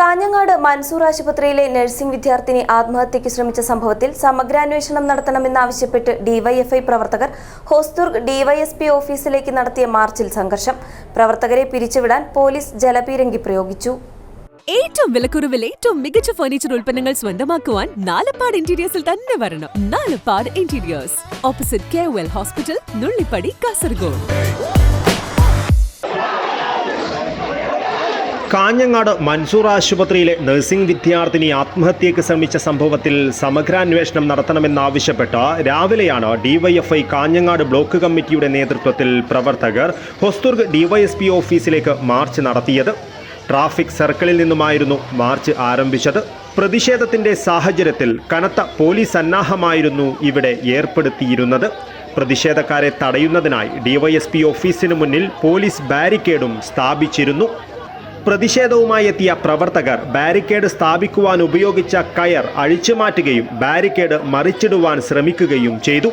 കാഞ്ഞങ്ങാട് മൻസൂർ ആശുപത്രിയിലെ നഴ്സിംഗ് വിദ്യാർത്ഥിനി ആത്മഹത്യയ്ക്ക് ശ്രമിച്ച സംഭവത്തിൽ സമഗ്രാന്വേഷണം നടത്തണമെന്നാവശ്യപ്പെട്ട് ഡിവൈഎഫ്ഐ പ്രവർത്തകർ ഹോസ്ദുർഗ് ഡിവൈഎസ്പി ഓഫീസിലേക്ക് നടത്തിയ മാർച്ചിൽ സംഘർഷം. പ്രവർത്തകരെ പിരിച്ചുവിടാൻ പോലീസ് ജലപീരങ്കി പ്രയോഗിച്ചു. ഏറ്റവും വിലക്കുറവിൽ ഏറ്റവും മികച്ച ഫർണിച്ചർ ഉൽപ്പന്നങ്ങൾ സ്വന്തമാക്കുവാൻ നാലപ്പാട് ഇന്റീരിയേഴ്സിൽ തന്നെ വരണം. Nalappad interiors opposite K hospital Nullippady Kasaragod Kanhangad Mansoor ആശുപത്രിയിലെ നഴ്സിംഗ് വിദ്യാർത്ഥിനി ആത്മഹത്യയ്ക്ക് ശ്രമിച്ച സംഭവത്തിൽ സമഗ്രാന്വേഷണം നടത്തണമെന്നാവശ്യപ്പെട്ട് രാവിലെയാണ് ഡിവൈഎഫ്ഐ കാഞ്ഞങ്ങാട് ബ്ലോക്ക് കമ്മിറ്റിയുടെ നേതൃത്വത്തിൽ പ്രവർത്തകർ ഹൊസ്തുർഗ് ഡിവൈഎസ്പി ഓഫീസിലേക്ക് മാർച്ച് നടത്തിയത്. ട്രാഫിക് സർക്കിളിൽ നിന്നുമായിരുന്നു മാർച്ച് ആരംഭിച്ചത്. പ്രതിഷേധത്തിന്റെ സാഹചര്യത്തിൽ കനത്ത പോലീസ് സന്നാഹമായിരുന്നു ഇവിടെ ഏർപ്പെടുത്തിയിരുന്നത്. പ്രതിഷേധക്കാരെ തടയുന്നതിനായി ഡിവൈഎസ്പി ഓഫീസിന് മുന്നിൽ പോലീസ് ബാരിക്കേഡും സ്ഥാപിച്ചിരുന്നു. പ്രതിഷേധവുമായി എത്തിയ പ്രവർത്തകർ ബാരിക്കേഡ് സ്ഥാപിക്കുവാൻ ഉപയോഗിച്ച കയർ അഴിച്ചുമാറ്റുകയും ബാരിക്കേഡ് മറിച്ചിടുവാൻ ശ്രമിക്കുകയും ചെയ്തു.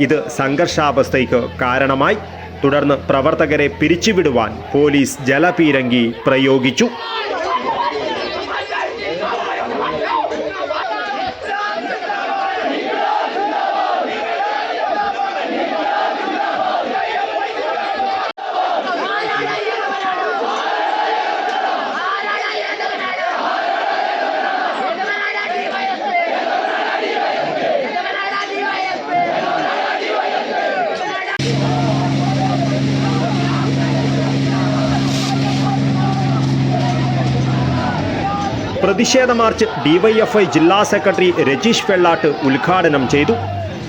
ഇത് സംഘർഷാവസ്ഥയ്ക്ക് കാരണമായി. തുടർന്ന് പ്രവർത്തകരെ പിരിച്ചുവിടുവാൻ പോലീസ് ജലപീരങ്കി പ്രയോഗിച്ചു. പ്രതിഷേധ മാർച്ച് ഡിവൈഎഫ്ഐ ജില്ലാ സെക്രട്ടറി രജീഷ് വെള്ളാട്ട് ഉദ്ഘാടനം ചെയ്തു.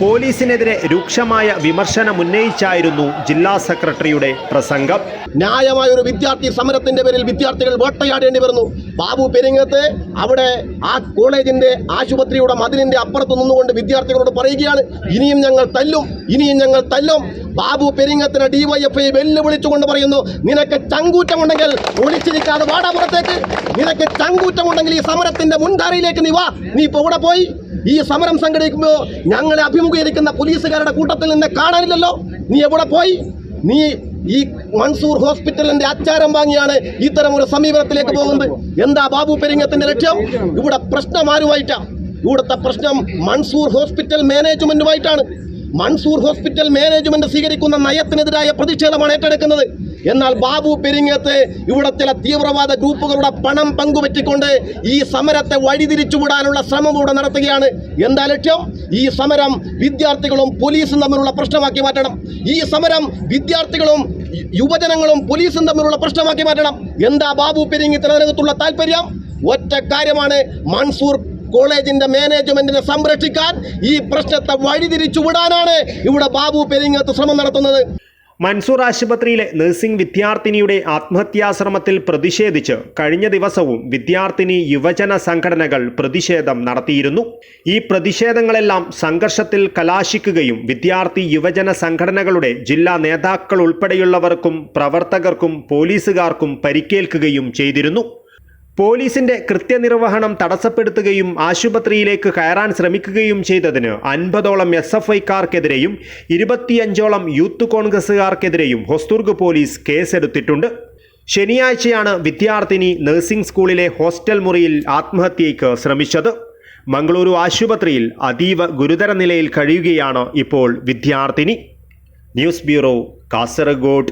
പോലീസിനെതിരെ രൂക്ഷമായ വിമർശനമുന്നയിച്ചായിരുന്നു ജില്ലാ സെക്രട്ടറിയുടെ പ്രസംഗം. ന്യായമായ ഒരു വിദ്യാർത്ഥി സമരത്തിന്റെ പേരിൽ വിദ്യാർത്ഥികൾ വേട്ടയാടേണ്ടി വരുന്നു. ബാബു പെരിങ്ങത്ത് അവിടെ ആ കോളേജിന്റെ ആശുപത്രിയുടെ മതിലിന്റെ അപ്പുറത്ത് നിന്നുകൊണ്ട് വിദ്യാർത്ഥികളോട് പറയുകയാണ് ഇനിയും ഞങ്ങൾ തല്ലും ഇനിയും ഞങ്ങൾ തല്ലും. ബാബു പെരിങ്ങത്തിന് ഡിവൈഎഫ്ഐ വെല്ലുവിളിച്ചുകൊണ്ട് പറയുന്നു നിനക്ക് ചങ്കൂറ്റമുണ്ടെങ്കിൽ ഒളിച്ചിരിക്കാതെ വാടാപുറത്തേക്ക് നിനക്ക് ചങ്കൂറ്റമുണ്ടെങ്കിൽ ഈ സമരത്തിന്റെ മുൻധാരയിലേക്ക് നീ വാ. നീ ഇപ്പൊ ഇവിടെ പോയി? ഈ സമരം സംഘടിപ്പിക്കുമ്പോൾ ഞങ്ങളെ അഭിമുഖീകരിക്കുന്ന പോലീസുകാരുടെ കൂട്ടത്തിൽ നിന്നെ കാണാനില്ലല്ലോ. നീ എവിടെ പോയി? നീ ഈ മൻസൂർ ഹോസ്പിറ്റലിന്റെ അച്ചാരം വാങ്ങിയാണ് ഇത്തരം ഒരു സമീപനത്തിലേക്ക് പോകുന്നത്. എന്താ ബാബു പെരിങ്ങത്തിന്റെ ലക്ഷ്യം? ഇവിടെ പ്രശ്നം ആരുമായിട്ടാ? ഇവിടുത്തെ പ്രശ്നം മൻസൂർ ഹോസ്പിറ്റൽ മാനേജ്മെന്റുമായിട്ടാണ്. മൻസൂർ ഹോസ്പിറ്റൽ മാനേജ്മെന്റ് സ്വീകരിക്കുന്ന നയത്തിനെതിരായ പ്രതിഷേധമാണ് ഏറ്റെടുക്കുന്നത്. എന്നാൽ ബാബു പെരിങ്ങത്ത് ഇവിടെ ചില തീവ്രവാദ ഗ്രൂപ്പുകളുടെ പണം പങ്കുപറ്റിക്കൊണ്ട് ഈ സമരത്തെ വഴിതിരിച്ചുവിടാനുള്ള ശ്രമം ഇവിടെ നടത്തുകയാണ്. എന്താ ലക്ഷ്യം? ഈ സമരം വിദ്യാർത്ഥികളും പോലീസും തമ്മിലുള്ള പ്രശ്നമാക്കി മാറ്റണം. ഈ സമരം വിദ്യാർത്ഥികളും യുവജനങ്ങളും പോലീസും തമ്മിലുള്ള പ്രശ്നമാക്കി മാറ്റണം. എന്താ ബാബു പെരിങ്ങി തിരഞ്ഞെടുത്തുള്ള താല്പര്യം? ഒറ്റ കാര്യമാണ് മൺസൂർ കോളേജിന്റെ മാനേജ്മെന്റിനെ സംരക്ഷിക്കാൻ ഈ പ്രശ്നത്തെ വഴിതിരിച്ചു വിടാനാണ് ഇവിടെ ബാബു പെരിങ്ങത്ത് ശ്രമം നടത്തുന്നത്. മൻസൂർ ആശുപത്രിയിലെ നഴ്സിംഗ് വിദ്യാർത്ഥിനിയുടെ ആത്മഹത്യാശ്രമത്തിൽ പ്രതിഷേധിച്ച് കഴിഞ്ഞ ദിവസവും വിദ്യാർത്ഥിനി യുവജന സംഘടനകൾ പ്രതിഷേധം നടത്തിയിരുന്നു. ഈ പ്രതിഷേധങ്ങളെല്ലാം സംഘർഷത്തിൽ കലാശിക്കുകയും വിദ്യാർത്ഥി യുവജന സംഘടനകളുടെ ജില്ലാ നേതാക്കൾ ഉൾപ്പെടെയുള്ളവർക്കും പ്രവർത്തകർക്കും പോലീസുകാർക്കും പരിക്കേൽക്കുകയും ചെയ്തിരുന്നു. പോലീസിന്റെ കൃത്യനിർവഹണം തടസ്സപ്പെടുത്തുകയും ആശുപത്രിയിലേക്ക് കയറാൻ ശ്രമിക്കുകയും ചെയ്തതിന് അൻപതോളം എസ് എഫ് ഐക്കാർക്കെതിരെയും ഇരുപത്തിയഞ്ചോളം യൂത്ത് കോൺഗ്രസുകാർക്കെതിരെയും ഹൊസ്തുർഗ് പോലീസ് കേസെടുത്തിട്ടുണ്ട്. ശനിയാഴ്ചയാണ് വിദ്യാർത്ഥിനി നഴ്സിംഗ് സ്കൂളിലെ ഹോസ്റ്റൽ മുറിയിൽ ആത്മഹത്യയ്ക്ക് ശ്രമിച്ചത്. മംഗളൂരു ആശുപത്രിയിൽ അതീവ ഗുരുതര നിലയിൽ കഴിയുകയാണ് ഇപ്പോൾ വിദ്യാർത്ഥിനി. News bureau Kasaragod.